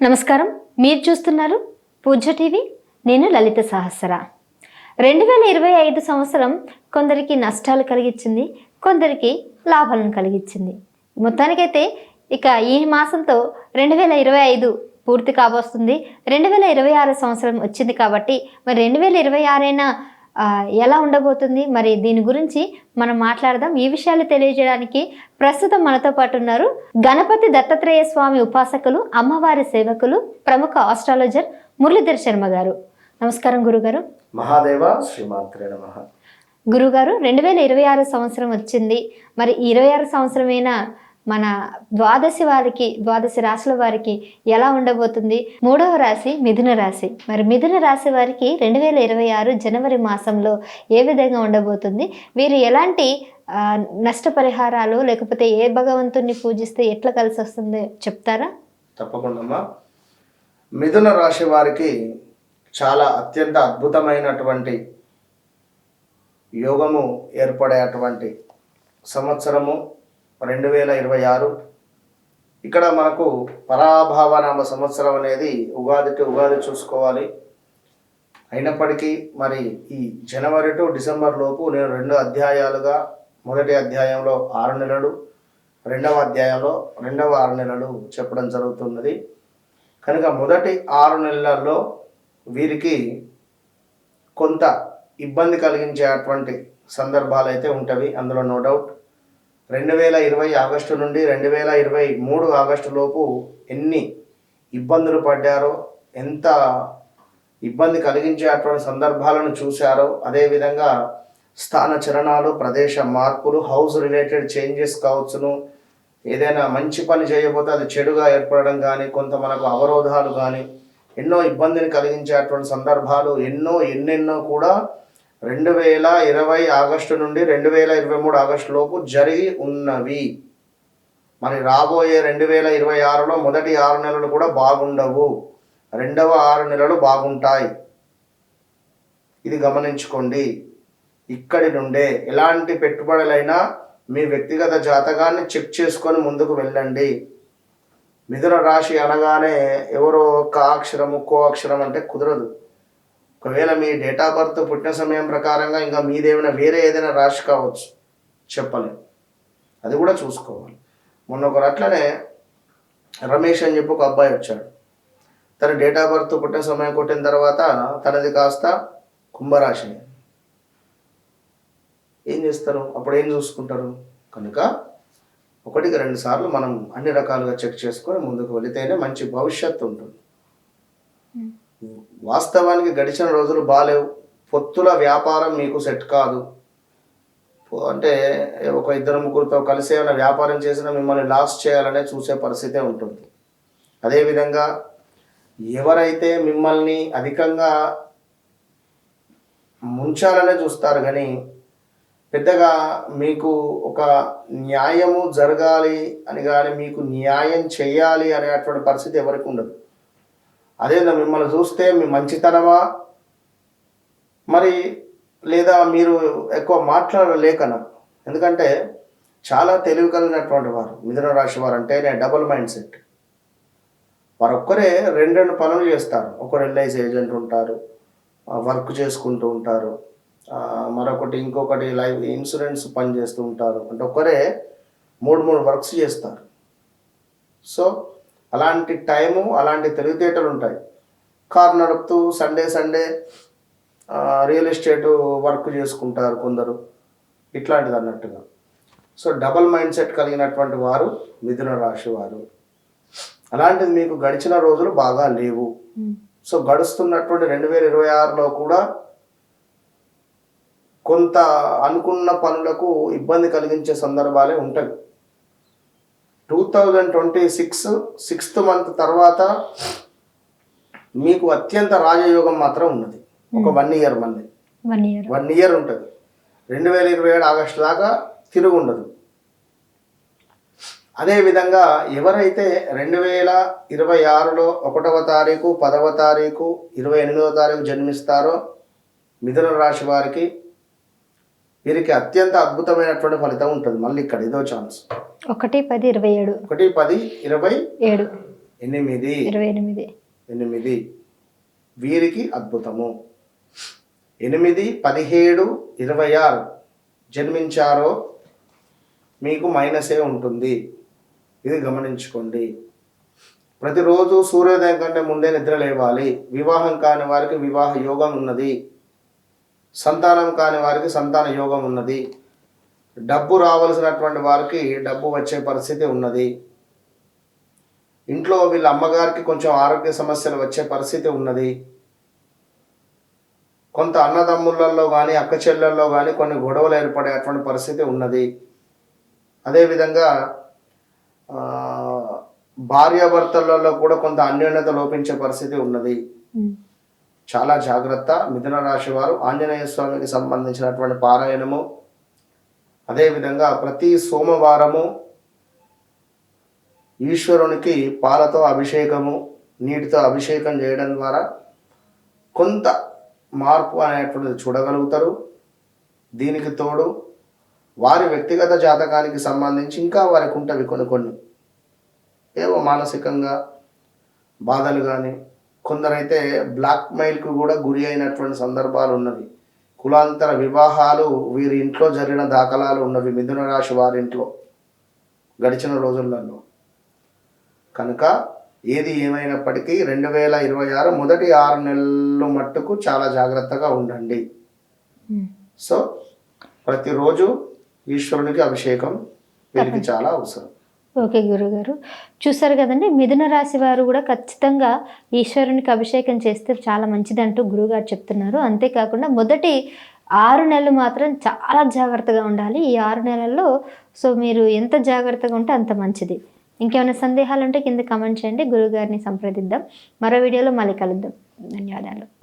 నమస్కారం. మీరు చూస్తున్నారు పూజ టీవీ. నేను లలిత సహస్ర. రెండు వేల ఇరవై ఐదు సంవత్సరం కొందరికి నష్టాలు కలిగించింది కొందరికి లాభాలను కలిగించింది మొత్తానికైతే ఇక ఈ మాసంతో రెండు వేల ఇరవై ఐదు పూర్తి కాబోస్తుంది. రెండు వేల ఇరవై ఆరు సంవత్సరం వచ్చింది కాబట్టి మరి రెండు వేల ఇరవై ఆరైనా ఎలా ఉండబోతుంది? మరి దీని గురించి మనం మాట్లాడదాం. ఈ విషయాలు తెలియజేయడానికి ప్రస్తుతం మనతో పాటు ఉన్నారు గణపతి దత్తాత్రేయ స్వామి ఉపాసకులు అమ్మవారి సేవకులు ప్రముఖ ఆస్ట్రాలజర్ మురళీధర్ శర్మ గారు. నమస్కారం గురుగారు. మహాదేవ శ్రీమాత్రే నమ. గురుగారు రెండు వేల ఇరవై ఆరు సంవత్సరం వచ్చింది. మరి ఇరవై ఆరు సంవత్సరమైన మన ద్వాదశి వారికి ద్వాదశి రాశుల వారికి ఎలా ఉండబోతుంది? మూడవ రాశి మిథున రాశి. మరి మిథున రాశి వారికి రెండు వేల ఇరవై ఆరు జనవరి మాసంలో ఏ విధంగా ఉండబోతుంది? వీరు ఎలాంటి నష్టపరిహారాలు లేకపోతే ఏ భగవంతుణ్ణి పూజిస్తే ఎట్లా కలిసి వస్తుందో? చెప్తారా? తప్పకుండా మిథున రాశి వారికి చాలా అత్యంత అద్భుతమైనటువంటి యోగము ఏర్పడేటువంటి సంవత్సరము. రెండు వేల ఇరవై ఆరు. ఇక్కడ మనకు పరాభావనామ సంవత్సరం అనేది ఉగాదికి ఉగాది చూసుకోవాలి. అయినప్పటికీ మరి ఈ జనవరి టు డిసెంబర్ లోపు నేను రెండు అధ్యాయాలుగా మొదటి అధ్యాయంలో ఆరు నెలలు రెండవ అధ్యాయంలో రెండవ ఆరు నెలలు చెప్పడం జరుగుతున్నది. కనుక మొదటి ఆరు నెలల్లో వీరికి కొంత ఇబ్బంది కలిగించేటువంటి సందర్భాలు అయితే ఉంటవి. అందులో నో డౌట్. రెండు వేల ఇరవై ఆగస్టు నుండి రెండు వేల ఇరవై మూడు ఆగస్టు లోపు ఎన్ని ఇబ్బందులు పడ్డారో ఎంత ఇబ్బంది కలిగించేటువంటి సందర్భాలను చూశారో అదేవిధంగా స్థాన చలనాలు ప్రదేశ మార్పులు హౌస్ రిలేటెడ్ చేంజెస్ కావచ్చును. ఏదైనా మంచి పని చేయబోతే అది చెడుగా ఏర్పడడం కానీ కొంత మనకు అవరోధాలు కానీ ఎన్నో ఇబ్బందిని కలిగించేటువంటి సందర్భాలు ఎన్నో ఎన్నెన్నో కూడా రెండు వేల ఇరవై ఆగస్టు నుండి రెండు వేల ఇరవై మూడు ఆగస్టు లోపు జరిగి ఉన్నవి. మరి రాబోయే రెండు వేల ఇరవై ఆరులో మొదటి ఆరు నెలలు కూడా బాగుండవు. రెండవ ఆరు నెలలు బాగుంటాయి. ఇది గమనించుకోండి. ఇక్కడి నుండే ఎలాంటి పెట్టుబడులైనా మీ వ్యక్తిగత జాతకాన్ని చెక్ చేసుకొని ముందుకు వెళ్ళండి. మిథున రాశి అనగానే ఎవరో ఒక అక్షరం ఒక్కో అక్షరం అంటే కుదరదు. ఒకవేళ మీ డేట్ ఆఫ్ బర్త్ పుట్టిన సమయం ప్రకారంగా ఇంకా మీదేమైనా వేరే ఏదైనా రాశి కావచ్చు. చెప్పలేదు అది కూడా చూసుకోవాలి. మొన్న ఒకరు అట్లనే రమేష్ అని చెప్పి ఒక అబ్బాయి వచ్చాడు. తన డేట్ ఆఫ్ బర్త్ పుట్టిన సమయం కొట్టిన తర్వాత తనది కాస్త కుంభరాశి. ఏం చేస్తారు? అప్పుడు ఏం చూసుకుంటారు? కనుక ఒకటికి రెండు సార్లు మనం అన్ని రకాలుగా చెక్ చేసుకొని ముందుకు వెళితేనే మంచి భవిష్యత్తు ఉంటుంది. వాస్తవానికి గడిచిన రోజులు బాలేవు. పొత్తుల వ్యాపారం మీకు సెట్ కాదు. అంటే ఒక ఇద్దరు ముగ్గురితో కలిసి ఏమైనా వ్యాపారం చేసినా మిమ్మల్ని లాస్ చేయాలనే చూసే పరిస్థితే ఉంటుంది. అదేవిధంగా ఎవరైతే మిమ్మల్ని అధికంగా ముంచాలనే చూస్తారు కానీ పెద్దగా మీకు ఒక న్యాయము జరగాలి అని కానీ మీకు న్యాయం చేయాలి అనేటువంటి పరిస్థితి ఎవరికి ఉండదు. అదేవిధంగా మిమ్మల్ని చూస్తే మీ మంచితనమా? మరి లేదా మీరు ఎక్కువ మాట్లాడలేకనా? ఎందుకంటే చాలా తెలివి కలిగినటువంటి వారు మిథున రాశి వారు అంటేనే డబుల్ మైండ్ సెట్ వారు ఒక్కరే రెండు రెండు పనులు చేస్తారు. ఒకరు ఎల్ఐసి ఏజెంట్ ఉంటారు వర్క్ చేసుకుంటూ ఉంటారు మరొకటి ఇంకొకటి లైఫ్ ఇన్సూరెన్స్ పని చేస్తూ ఉంటారు. అంటే ఒకరే మూడు మూడు వర్క్స్ చేస్తారు. సో అలాంటి టైము అలాంటి తెలివితేటలు ఉంటాయి. కార్ నడుపుతూ Sunday Sunday real estate work చేసుకుంటారు కొందరు. ఇట్లాంటిది అన్నట్టుగా. సో డబల్ మైండ్ సెట్ కలిగినటువంటి వారు మిథున రాశి వారు. అలాంటిది మీకు గడిచిన రోజులు బాగా లేవు. సో గడుస్తున్నటువంటి రెండు వేల ఇరవై ఆరులో కూడా కొంత అనుకున్న పనులకు ఇబ్బంది కలిగించే సందర్భాలే ఉంటాయి. Two thousand twenty six sixth month తర్వాత మీకు అత్యంత రాజయోగం మాత్రం ఉన్నది. ఒక వన్ ఇయర్ మళ్ళీ వన్ ఇయర్ వన్ ఇయర్ ఉంటుంది. రెండు వేల ఇరవై ఏడు ఆగస్టు దాకా తిరుగు ఉండదు అదేవిధంగా ఎవరైతే రెండు వేల ఇరవై ఆరులో ఒకటవ తారీఖు పదవ తారీఖు ఇరవై ఎనిమిదవ తారీఖు జన్మిస్తారో మిథున రాశి వారికి వీరికి అత్యంత అద్భుతమైనటువంటి ఫలితం ఉంటుంది. మళ్ళీ ఇక్కడ ఇదో ఛాన్స్ ఒకటి పది ఇరవై ఏడు. ఒకటి పది ఇరవై ఏడు. ఎనిమిది. ఇరవై ఎనిమిది. ఎనిమిది. వీరికి అద్భుతము. ఎనిమిది పదిహేడు ఇరవై ఆరు. జన్మించారో మీకు మైనసే ఉంటుంది. ఇది గమనించుకోండి. ప్రతిరోజు సూర్యోదయం కంటే ముందే నిద్ర లేవాలి. వివాహం కాని వారికి వివాహ యోగం ఉన్నది. సంతానం కాని వారికి సంతాన యోగం ఉన్నది. డబ్బు రావలసినటువంటి వారికి డబ్బు వచ్చే పరిస్థితి ఉన్నది. ఇంట్లో వీళ్ళ అమ్మగారికి కొంచెం ఆరోగ్య సమస్యలు వచ్చే పరిస్థితి ఉన్నది. కొంత అన్నదమ్ములలో కానీ అక్క చెల్లెల్లో కానీ కొన్ని గొడవలు ఏర్పడేటువంటి పరిస్థితి ఉన్నది. అదేవిధంగా భార్యాభర్తలలో కూడా కొంత అన్యోన్యత లోపించే పరిస్థితి ఉన్నది. చాలా జాగ్రత్త. మిథున రాశి వారు ఆంజనేయ స్వామికి సంబంధించినటువంటి పారాయణము. అదేవిధంగా ప్రతి సోమవారము ఈశ్వరునికి పాలతో అభిషేకము నీటితో అభిషేకం చేయడం ద్వారా కొంత మార్పు అనేటువంటిది చూడగలుగుతారు. దీనికి తోడు వారి వ్యక్తిగత జాతకానికి సంబంధించి ఇంకా వారికి ఉంటవి కొన్ని కొన్ని. ఏవో మానసికంగా బాధలు కానీ కొందరైతే బ్లాక్ మెయిల్కు కూడా గురి అయినటువంటి సందర్భాలు ఉన్నవి. కులాంతర వివాహాలు వీరి ఇంట్లో జరిగిన దాఖలాలు ఉన్నవి మిథున రాశి వారి ఇంట్లో గడిచిన రోజులలో. కనుక ఏది ఏమైనప్పటికీ రెండు వేల ఇరవై ఆరు మొదటి ఆరు నెలలు మట్టుకు చాలా జాగ్రత్తగా ఉండండి. సో ప్రతిరోజు ఈశ్వరునికి అభిషేకం వీరికి చాలా అవసరం. ఓకే గురుగారు. చూసారు కదండి మిథున రాశి వారు కూడా ఖచ్చితంగా ఈశ్వరునికి అభిషేకం చేస్తే చాలా మంచిదంటూ గురుగారు చెప్తున్నారు. అంతేకాకుండా మొదటి ఆరు నెలలు మాత్రం చాలా జాగ్రత్తగా ఉండాలి. ఈ ఆరు నెలల్లో సో మీరు ఎంత జాగ్రత్తగా ఉంటే అంత మంచిది. ఇంకేమైనా సందేహాలు ఉంటే కింద కమెంట్ చేయండి. గురుగారిని సంప్రదిద్దాం. మరో వీడియోలో మళ్ళీ కలుద్దాం. ధన్యవాదాలు.